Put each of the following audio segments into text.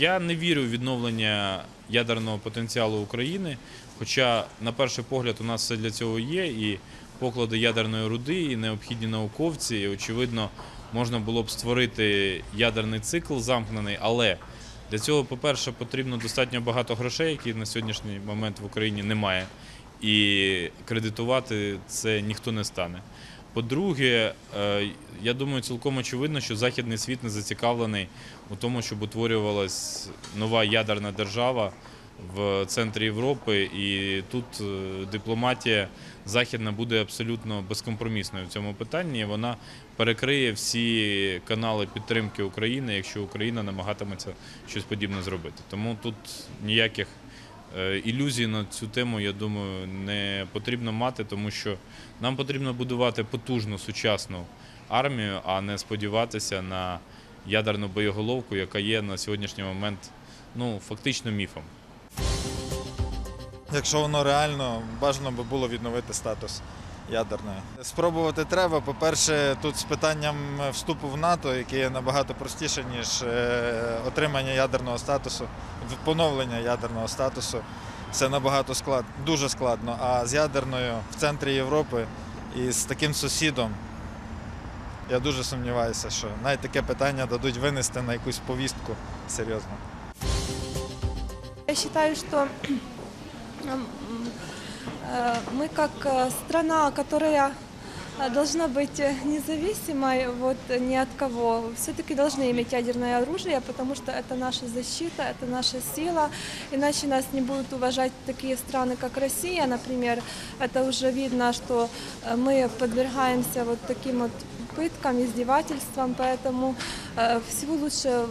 Я не вірю в відновлення ядерного потенціалу України, хоча, на перший погляд, у нас все для цього є, і поклади ядерної руди, і необхідні науковці, і, очевидно, можна було б створити ядерний цикл замкнений, але для цього, по-перше, потрібно достатньо багато грошей, які на сьогоднішній момент в Україні немає, і кредитувати це ніхто не стане. По-друге, е, я думаю, цілком очевидно, що західний світ не зацікавлений у тому, щоб утворювалась нова ядерна держава в центрі Європи, і тут е, дипломатія західна буде абсолютно безкомпромісною в цьому питанні. Вона перекриє всі канали підтримки України, якщо Україна намагатиметься щось подібне зробити. Тому тут ніяких ілюзій на цю тему, я думаю, не потрібно мати, тому що нам потрібно будувати потужну сучасну армію, а не сподіватися на ядерну боєголовку, яка є на сьогоднішній момент ну, фактично міфом. Якщо воно реально, бажано би було відновити статус ядерної. Спробувати треба. По-перше, тут з питанням вступу в НАТО, яке є набагато простіше, ніж е, отримання ядерного статусу, поновлення ядерного статусу. Це набагато склад, дуже складно. А з ядерною в центрі Європи і з таким сусідом, я дуже сумніваюся, що навіть таке питання дадуть винести на якусь повістку серйозно. Я м, э, мы как э, страна, которая э, должна быть э, независимой вот, э, ни от кого, все-таки должны иметь ядерное оружие, потому что это наша защита, это наша сила. Иначе нас не будут уважать такие страны, как Россия, например. Это уже видно, что э, мы подвергаемся вот таким вот пыткам, издевательствам, поэтому э, всего лучше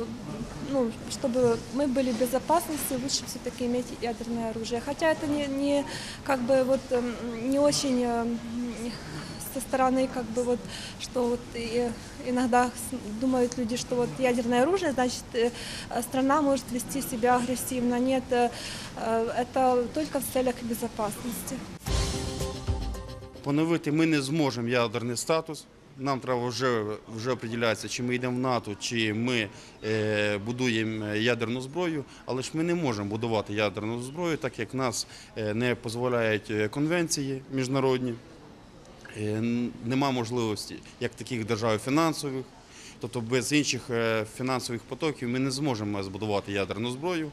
ну, чтобы мы были в безопасности, лучше все-таки иметь ядерное оружие. Хотя это не, не как бы вот эм, не очень эм, со стороны как бы вот что вот иногда думают люди, что вот ядерное оружие, значит э, страна может вести себя агрессивно. Нет, э, э, это только в целях безопасности. Поновити ми не зможемо ядерний статус. Нам треба вже, вже определятися, чи ми йдемо в НАТО, чи ми е, будуємо ядерну зброю. Але ж ми не можемо будувати ядерну зброю, так як нас е, не дозволяють е, конвенції міжнародні. Е, Нема можливості, як таких держав фінансових. Тобто без інших е, фінансових потоків ми не зможемо збудувати ядерну зброю.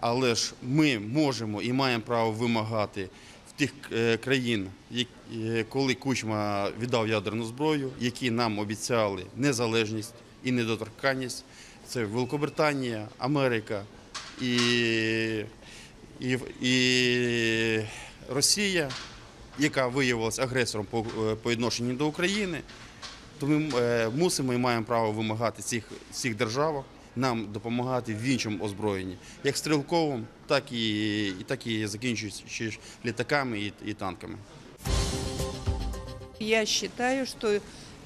Але ж ми можемо і маємо право вимагати тих е, країн, е, коли Кучма віддав ядерну зброю, які нам обіцяли незалежність і недоторканність. Це Великобританія, Америка і, і, і Росія, яка виявилася агресором по, е, по відношенню до України. То ми мусимо і маємо право вимагати цих, цих держав нам допомагати в іншому озброєнні, як стрілковим, так і, і так і закінчуючи ж літаками і, і танками. Я считаю, что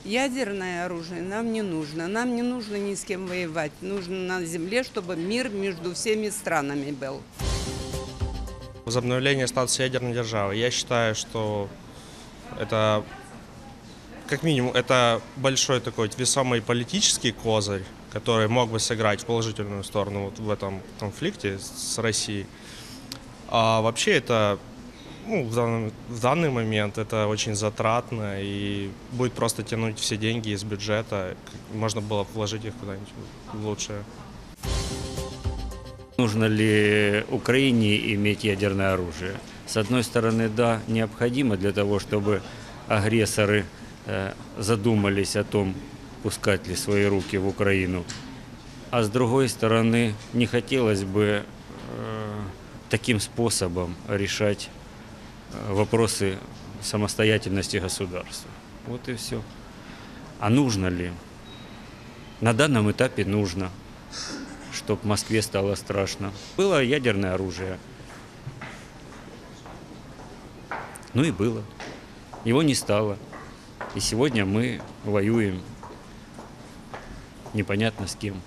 ядерное оружие нам не нужно. Нам не нужно ни с кем воевать. Нужно на земле, чтобы мир между всеми странами был. возобновление статуса ядерной державы. Я считаю, что это, как минимум, это большой такой весомый политический козырь, который мог бы сыграть в положительную сторону вот в этом конфликте с Россией. А вообще это ну, в, данный, в данный момент это очень затратно и будет просто тянуть все деньги из бюджета. Можно было бы вложить их куда-нибудь в лучшее. Нужно ли Украине иметь ядерное оружие? С одной стороны, да, необходимо для того, чтобы агрессоры э, задумались о том, пускать ли свои руки в Украину. А с другой стороны, не хотелось бы э, таким способом решать э, вопросы самостоятельности государства. Вот и все. А нужно ли? На данном этапе нужно чтобы Москве стало страшно. Было ядерное оружие. Ну и было. Его не стало. И сегодня мы воюем непонятно с кем.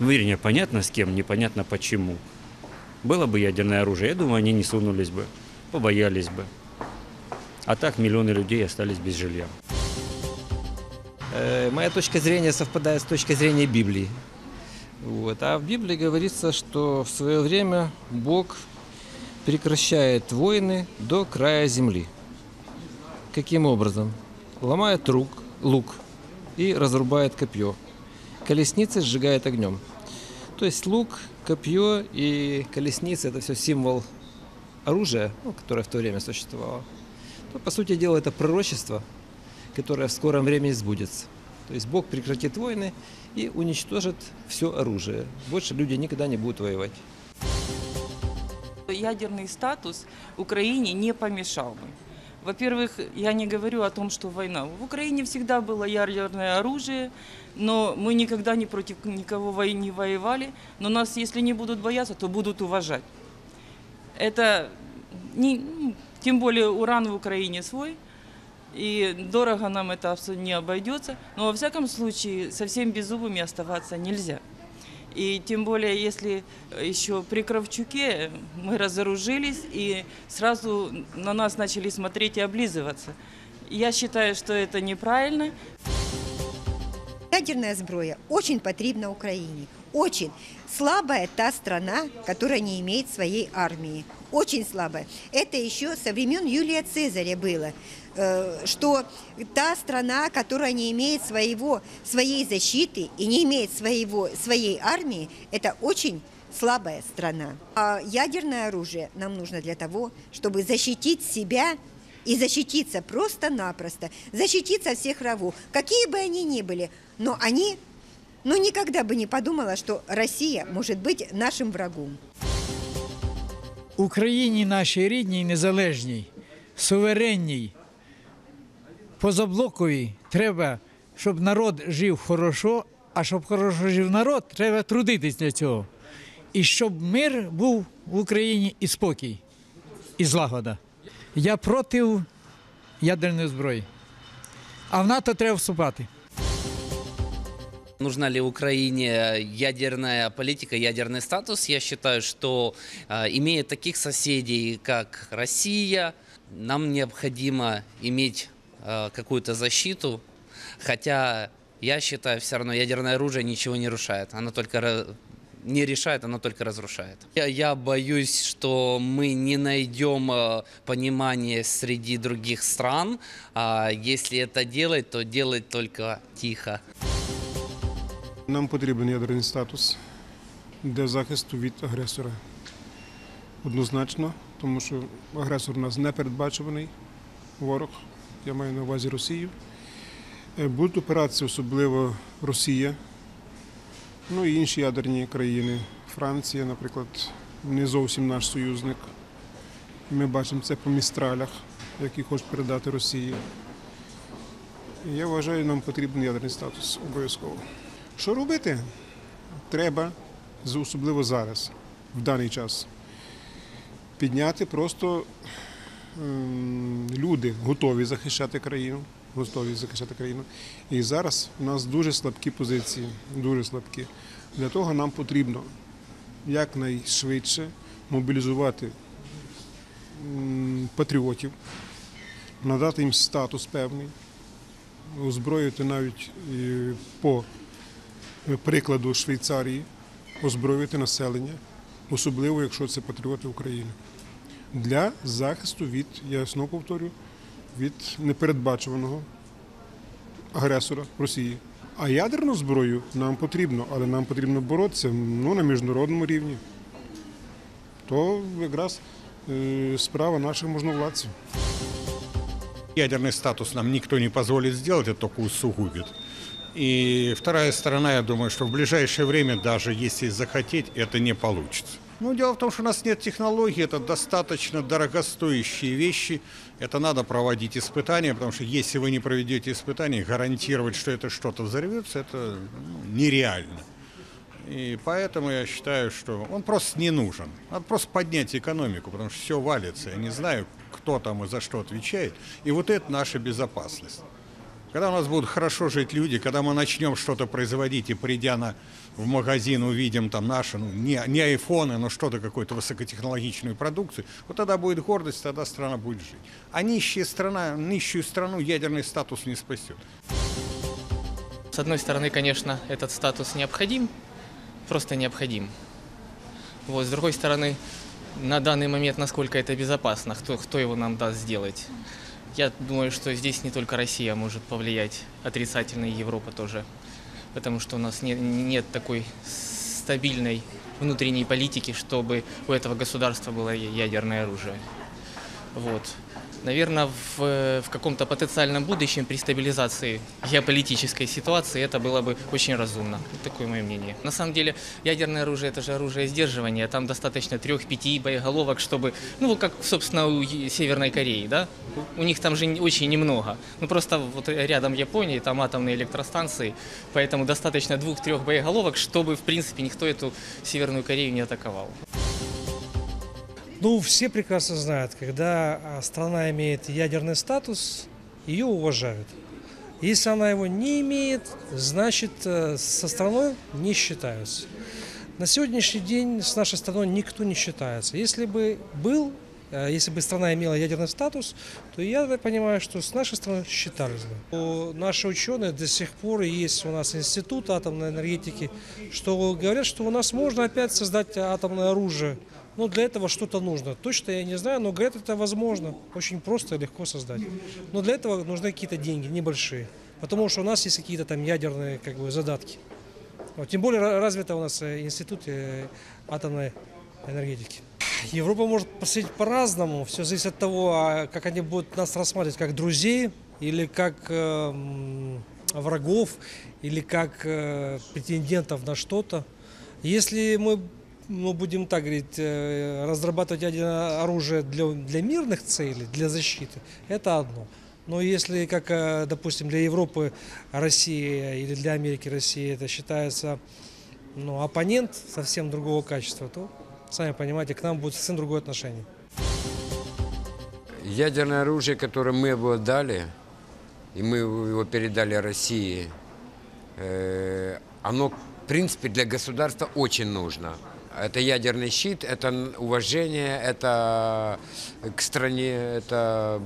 Ну, вернее, понятно с кем, непонятно почему. Было бы ядерное оружие, я думаю, они не сунулись бы, побоялись бы. А так миллионы людей остались без жилья. Э, Моя точка зрения совпадает с точкой зрения Библии. Вот. А в Библии говорится, что в свое время Бог прекращает войны до края земли. Каким образом? Ломает рук, лук и разрубает копье. Колесницы сжигает огнем. То есть лук, копье и колесницы – это все символ оружия, ну, которое в то время существовало. То, по сути дела, это пророчество, которое в скором времени сбудется. То есть Бог прекратит войны и уничтожит все оружие. Больше люди никогда не будут воевать. Ядерный статус Украине не помешал бы. Во-первых, я не говорю о том, что война. В Украине всегда было ядерное оружие, но мы никогда не против никого не воевали. Но нас, если не будут бояться, то будут уважать. Это не, ну, тем более уран в Украине свой, и дорого нам это не обойдется. Но во всяком случае, совсем беззубыми оставаться нельзя. И тем более, если еще при Кравчуке мы разоружились и сразу на нас начали смотреть и облизываться. Я считаю, что это неправильно. Ядерная зброя очень потрібна Україні. Очень. Слабая та страна, которая не имеет своей армии. Очень слабая. Это еще со времен Юлия Цезаря было, э, что та страна, которая не имеет своего, своей защиты и не имеет своего, своей армии, это очень слабая страна. А ядерное оружие нам нужно для того, чтобы защитить себя и защититься просто-напросто, защититься всех врагов, какие бы они ни были, но они, ну никогда бы не подумала, что Россия может быть нашим врагом. Україні нашій рідній, незалежній, суверенній, позаблоковій треба, щоб народ жив хорошо, а щоб хорошо жив народ, треба трудитись для цього. І щоб мир був в Україні і спокій, і злагода. Я проти ядерної зброї. А в НАТО треба вступати. Нужна ли Украине ядерная политика, ядерный статус? Я считаю, что э, имея таких соседей, как Россия, нам необходимо иметь э, какую-то защиту. Хотя я считаю, все равно ядерное оружие ничего не решает. Оно только не решает, оно только разрушает. Я, я боюсь, что мы не найдем э, понимания среди других стран. А если это делать, то делать только тихо. Нам потрібен ядерний статус для захисту від агресора. Однозначно, тому що агресор у нас непередбачуваний ворог, я маю на увазі Росію. Е, Будуть операції, особливо Росія, ну і інші ядерні країни. Франція, наприклад, не зовсім наш союзник. Ми бачимо це по містралях, які хочуть передати Росії. Я вважаю, нам потрібен ядерний статус обов'язково. Що робити? Треба, особливо зараз, в даний час, підняти просто ем, люди готові захищати країну. Готові захищати країну. І зараз у нас дуже слабкі позиції, дуже слабкі. Для того нам потрібно якнайшвидше мобілізувати патріотів, надати їм статус певний, озброїти навіть по прикладу Швейцарії, озброїти населення, особливо якщо це патріоти України, для захисту від, я знову повторю, від непередбачуваного агресора Росії. А ядерну зброю нам потрібно, але нам потрібно боротися ну, на міжнародному рівні. То якраз е, справа наших можновладців. Ядерный статус нам никто не позволит сделать, это только. И вторая сторона, я думаю, что в ближайшее время, даже если захотеть, это не получится. Ну, дело в том, что у нас нет технологий, это достаточно дорогостоящие вещи. Это надо проводить испытания, потому что если вы не проведете испытания, гарантировать, что это что-то взорвется, это ну, нереально. И поэтому я считаю, что он просто не нужен. Надо просто поднять экономику, потому что все валится. Я не знаю, кто там и за что отвечает. И вот это наша безопасность. Когда у нас будут хорошо жить люди, когда мы начнем что-то производить и придя на, в магазин увидим там наши, ну, не, не айфоны, но что-то, какую-то высокотехнологичную продукцию, вот тогда будет гордость, тогда страна будет жить. А нищая страна, нищую страну ядерный статус не спасет. С одной стороны, конечно, этот статус необходим, просто необходим. Вот, с другой стороны, на данный момент, насколько это безопасно, кто, кто его нам даст сделать. Я думаю, что здесь не только Россия может повлиять отрицательно, и Европа тоже. Потому что у нас не- нет такой стабильной внутренней политики, чтобы у этого государства было ядерное оружие. Вот. Наверное, в, в каком-то потенциальном будущем при стабилизации геополитической ситуации это было бы очень разумно. Такое мое мнение. На самом деле, ядерное оружие это же оружие сдерживания. Там достаточно трех-пяти боеголовок, чтобы, ну, как, собственно, у Северной Кореи, да? У них там же очень немного. Ну, просто вот рядом Японии, там атомные электростанции, поэтому достаточно двух-трех боеголовок, чтобы, в принципе, никто эту Северную Корею не атаковал. Ну, все прекрасно знают, когда а, страна имеет ядерный статус, ее уважают. Если она его не имеет, значит, э, со страной не считаются. На сегодняшний день с нашей страной никто не считается. Если бы был, э, если бы страна имела ядерный статус, то я понимаю, что с нашей страной считались бы. Наши ученые до сих пор есть у нас институт атомной энергетики, что говорят, что у нас можно опять создать атомное оружие. Но для этого что-то нужно. Точно я не знаю, но говорят, это возможно. Очень просто и легко создать. Но для этого нужны какие-то деньги, небольшие. Потому что у нас есть какие-то там ядерные как бы, задатки. Вот, тем более ра- развито у нас э, институт э, атомной энергетики. Европа может посмотреть по-разному. Все зависит от того, а, как они будут нас рассматривать, как друзей или как э, врагов, или как э, претендентов на что-то. Если мы ну, будем так говорить, э, разрабатывать оружие для, для мирных целей, для защиты, это одно. Но если, как, э, допустим, для Европы Россия или для Америки Россия это считается ну, оппонент совсем другого качества, то, сами понимаете, к нам будет совсем другое отношение. Ядерное оружие, которое мы обладали, и мы его передали России, э, оно, в принципе, для государства очень нужно. Это ядерный щит, это уважение, это к стране, это,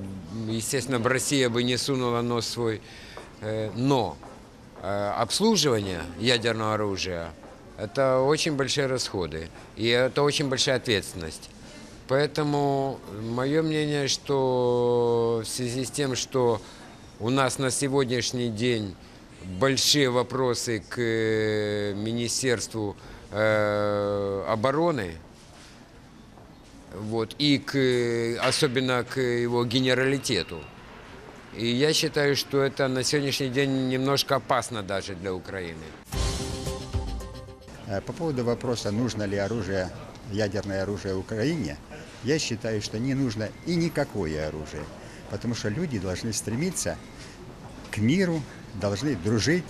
естественно, Россия бы не сунула нос свой. Э, Но э, обслуживание ядерного оружия – это очень большие расходы, и это очень большая ответственность. Поэтому мое мнение, что в связи с тем, что у нас на сегодняшний день большие вопросы к э, Министерству э, обороны, вот, и к, э, особенно к его генералитету. И я считаю, что это на сегодняшний день немножко опасно даже для Украины. Э, По поводу вопроса, нужно ли оружие, ядерное оружие Украине, я считаю, что не нужно и никакое оружие. Потому что люди должны стремиться к миру, должны дружить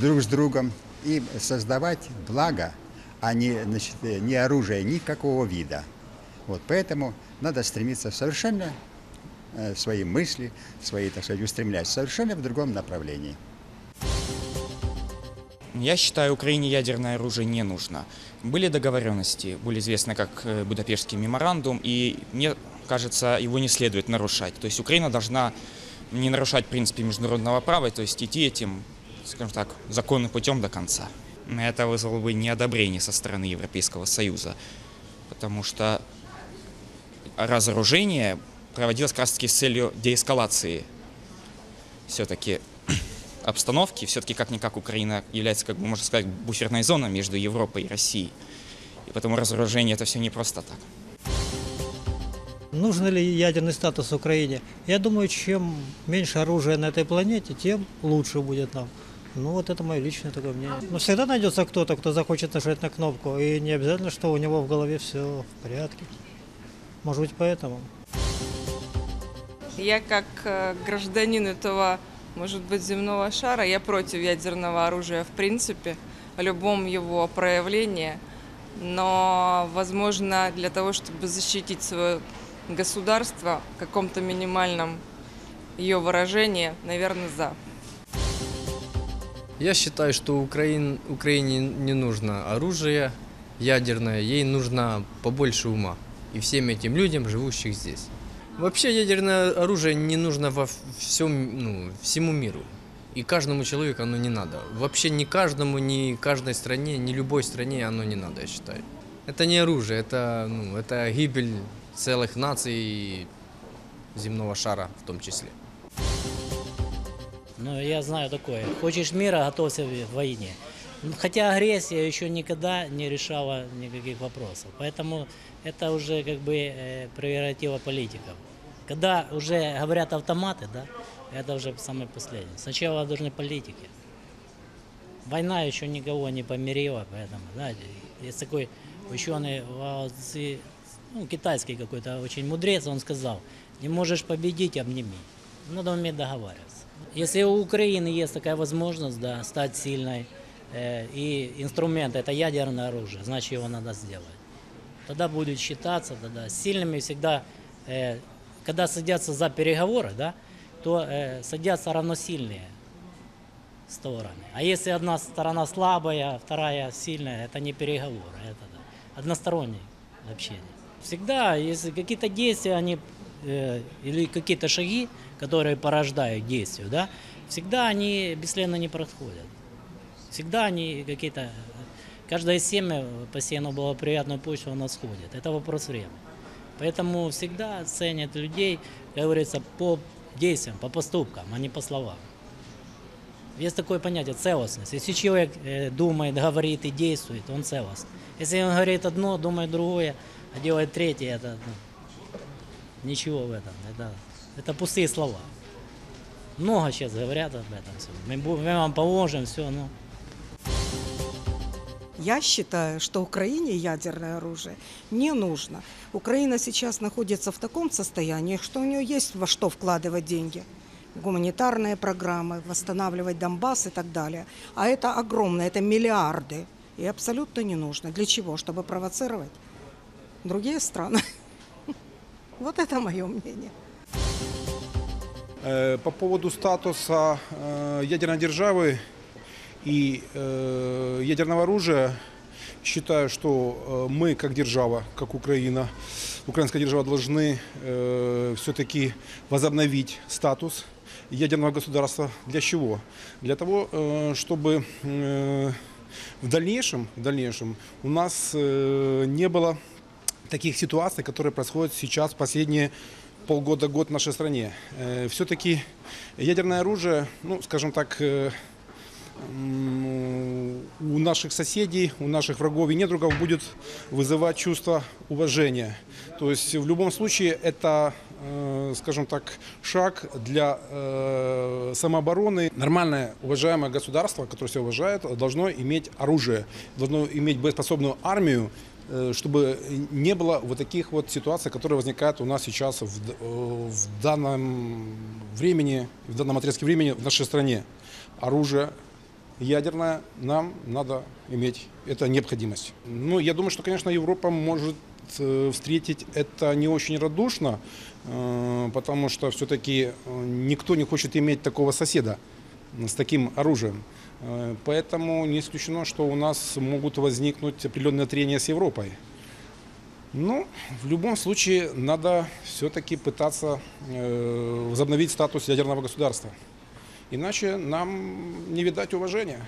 друг с другом и создавать благо, а не, значит, не оружие никакого вида. Вот, поэтому надо стремиться совершенно э, свои мысли, свои, так сказать, устремлять совершенно в другом направлении. Я считаю, Украине ядерное оружие не нужно. Были договоренности, были известны как э, Будапештский меморандум, и мне кажется, его не следует нарушать. То есть Украина должна не нарушать принципы международного права, то есть идти этим, скажем так, законным путем до конца. Это вызвало бы неодобрение со стороны Европейского Союза, потому что разоружение проводилось как раз таки с целью деэскалации все-таки обстановки. Все-таки как-никак Украина является, как бы можно сказать, буферной зоной между Европой и Россией. И потому разоружение это все не просто так. Нужен ли ядерный статус Украине? Я думаю, чем меньше оружия на этой планете, тем лучше будет нам. Ну вот это мое личное такое мнение. Но всегда найдется кто-то, кто захочет нажать на кнопку, и не обязательно, что у него в голове все в порядке. Может быть, поэтому. Я как э, гражданин этого, может быть, земного шара, я против ядерного оружия в принципе, в любом его проявлении. Но, возможно, для того, чтобы защитить свое государство в каком-то минимальном ее выражении, наверное, за. Я считаю, что Украин, Украине не нужно оружие ядерное, ей нужно побольше ума. И всем этим людям, живущих здесь. Вообще ядерное оружие не нужно во всем, ну, всему миру. И каждому человеку оно не надо. Вообще ни каждому, ни каждой стране, ни любой стране оно не надо, я считаю. Это не оружие, это, ну, это гибель целых наций и земного шара в том числе. Ну, я знаю такое. Хочешь мира, готовься в войне. Ну, Хотя агрессия еще никогда не решала никаких вопросов. Поэтому это уже как бы э, прерогатива политиков. Когда уже говорят автоматы, да, это уже самое последнее. Сначала должны политики. Война еще никого не помирила, поэтому, знаете, есть такой ученый ну, китайский какой-то очень мудрец, он сказал, не можешь победить, обними. Надо уметь договариваться. Если у Украины есть такая возможность, да, стать сильной, э, и инструмент это ядерное оружие, значит его надо сделать. Тогда будет считаться, тогда сильными всегда, э, когда садятся за переговоры, да, то э, садятся равносильные стороны. А если одна сторона слабая, вторая сильная, это не переговоры, это да, одностороннее общение. Всегда, если какие-то действия, они или какие-то шаги, которые порождают действие, да, всегда они бесследно не происходят. Всегда они какие-то... Каждое семя, посеяно благоприятную почву, оно сходит. Это вопрос времени. Поэтому всегда ценят людей, как говорится, по действиям, по поступкам, а не по словам. Есть такое понятие целостность. Если человек э, думает, говорит и действует, он целостный. Если он говорит одно, думает другое, а делает третье, это ну, ничего в этом. Это, это пустые слова. Много сейчас говорят об этом. всё. Мы, мы вам поможем, все, ну. Я считаю, что Украине ядерное оружие не нужно. Украина сейчас находится в таком состоянии, что у нее есть во что вкладывать деньги. Гуманитарные программы, восстанавливать Донбасс и так далее. А это огромно, это миллиарды. И абсолютно не нужно. Для чего? Чтобы провоцировать другие страны. Вот это мое мнение. Э, По поводу статуса э, ядерной державы и э, ядерного оружия, считаю, что мы, как держава, как Украина, украинская держава, должны все-таки возобновить статус ядерного государства. Для чего? Для того, чтобы в дальнейшем, в дальнейшем у нас не было таких ситуаций, которые происходят сейчас последние полгода-год в нашей стране. Все-таки ядерное оружие, ну, скажем так, э, у наших соседей, у наших врагов и недругов будет вызывать чувство уважения. То есть в любом случае это, э, скажем так, шаг для э, самообороны. Нормальное, уважаемое государство, которое себя уважает, должно иметь оружие, должно иметь боеспособную армию, э, чтобы не было вот таких вот ситуаций, которые возникают у нас сейчас в, э, в данном времени, в данном отрезке времени в нашей стране. Оружие ядерное нам надо иметь. Это необходимость. Ну, я думаю, что, конечно, Европа может э, встретить это не очень радушно, э, потому что все-таки никто не хочет иметь такого соседа с таким оружием. Э, Поэтому не исключено, что у нас могут возникнуть определенные трения с Европой. Ну, в любом случае, надо все-таки пытаться э, возобновить статус ядерного государства. Иначе нам не видать уважения.